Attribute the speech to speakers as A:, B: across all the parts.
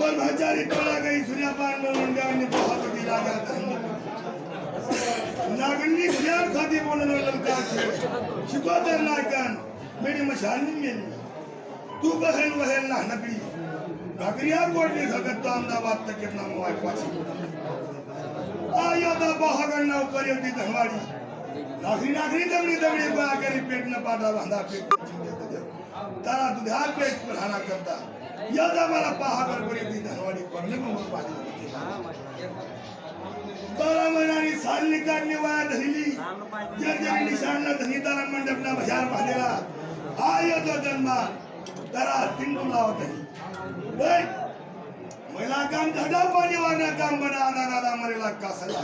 A: અબ્બર હજારી ટોળા ગઈ, સૂર્યાપાન મંડાવની બહાર ગીરા ગાતા નાગણી જ્ઞાન ખાતી બોલનો લંકાર છે. શિકોતર નાગન મેરી મશાની મેરી તું બહેન વહેલ ના નગરી ગાગરિયા કોટની ખગત તો અમદાવાદ તકે નામ હોય પાછી આ યાદા બહાગણના ઉપર એમની ધનવાડી નાખરી નાખરી દમડી દમડી બા કરી પેટના પાટા બાંધા પેટ તારા દુધાર પેટ પર હાના કરતા. यदा मला पहागण पर येती धनवाडी मग बारा महिन्यानी साल निकाडली वाया धरली. जर निशाणला धनी तारा मंडपना बजार बांधलेला हा येतो जन्मा तरा तिंडू लावत महिला काम धडा पाणी वाढणं काम बना आना नादा मरेला कासला.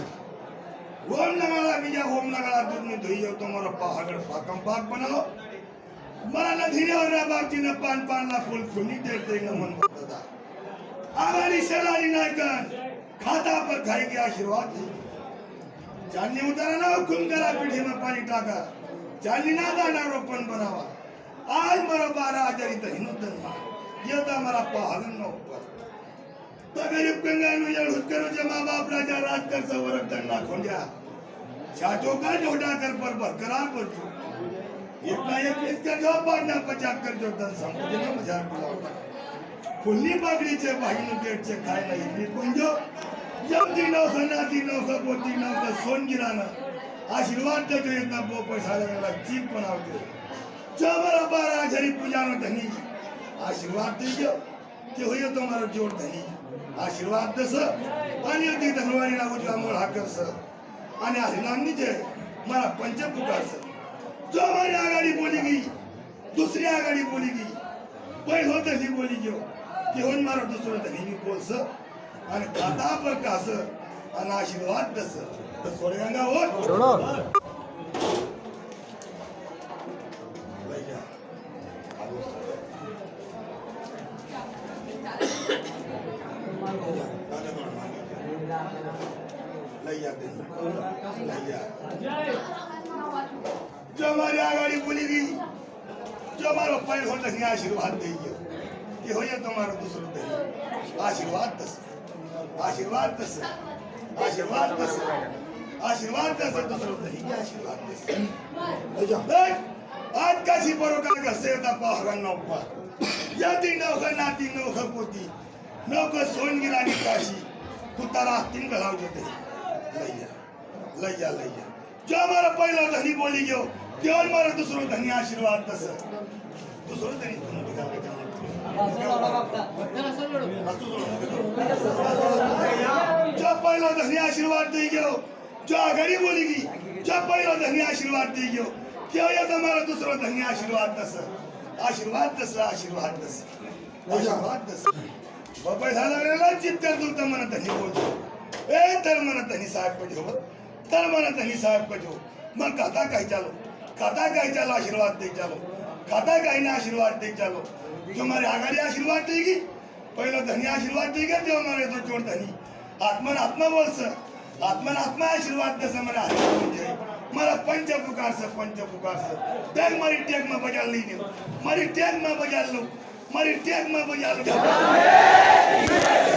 A: ओम नगाला बीजा ओम नगाला दूध मी धुई तो मला पहाड़ पाकम पाक बनाओ मला न धीरे न पान पानला फुल फुली देते दे न मन बददा शेलारी नायकन खाता पर खाई आशीर्वाद. दे चांदनी उतारा ना हुकुम करा पीढ़ी में टाका. चांदनी ना जाणार रोपण बनावा. आज मला बारा आजारी तर हिंदू येता मला तो हमारा न तो गरीब कंगाल या हुक्कर मा बाप राजा राज कर सवरक दंडा खोंड्या. छाचो का जोड़ा कर पर बरकरार बचू એકાએક इसका પાડના પચાસ કરજો તન સંપત્તિના नव्हतं नाती नव्हतं पोती नव्हतं आशीर्वाद देतो येता बोपट चीप बनावतो चबरा बारा आजारी पूजानो धनी. आशीर्वाद ते होय मला जोड धनी. आशीर्वाद दस आणि अति धनवारी नाव उजवा मोळ हाकस आणि हरिनामनी जय मला पंचपुकारस जो हमारी आघाड़ी गई दूसरी आघाड़ी बोली पहल हो तशी बोलेगी घेऊन मला दुसरं धनी बोलस आणि खाता पर कास आणि आशीर्वाद तस तर सोडगंगा हो लैया लैया जो हमारे आगाड़ी बोली भी जो हमारा पैर हो तक आशीर्वाद देगी। कि हो जाए तो तुम्हारा दूसरो दे। आशीर्वाद दस आशीर्वाद दस आशीर्वाद दस आशीर्वाद दस दूसरो दे। आशीर्वाद दस देख, आज का सी परोकार का सेवता पाहरन नौपा या तीन नौकर ना तीन नौकर पोती नौकर सोन की रानी काशी तो कुतरा तीन गलाव जो दे। लैया लैया लैया जो हमारा पहला धनी बोली गयो देवान मला दुसरं धनी आशीर्वाद तसं. दुसरं धनी जो पहिला धनी आशीर्वाद दे गेलो जो आघाडी बोली गी जो पहिला धनी आशीर्वाद दे गयो तेव्हा येतं मला दुसरं धनी आशीर्वाद तसं. आशीर्वाद तसं आशीर्वाद तसं. आशीर्वाद तसं. बाबा झाला वेळेला चित्तर तुलता म्हणत धनी बोलतो. ए तर म्हणत धनी साहेब पजो हो. तर म्हणत धनी साहेब पजो हो. मग आता काही चालू? કદાચ ચાલો આશીર્વાદ દઈ ચાલો કદાચ આઈને આશીર્વાદ દઈ ચાલો જો મારે આગાડી આશીર્વાદ થઈ ગઈ પહેલો ધની આશીર્વાદ થઈ ગયા તેઓ મારે તો ચોર ધની આત્માને આત્મા બોલશે આત્માને આત્મા આશીર્વાદ થશે મને આશીર્વાદ જાય મારા પંચ પુકારશે પંચ પુકારશે ટેગ મારી ટેગમાં બજાર લઈને મારી ટેગમાં બજાર લઉં મારી ટેગમાં બજાર લઉં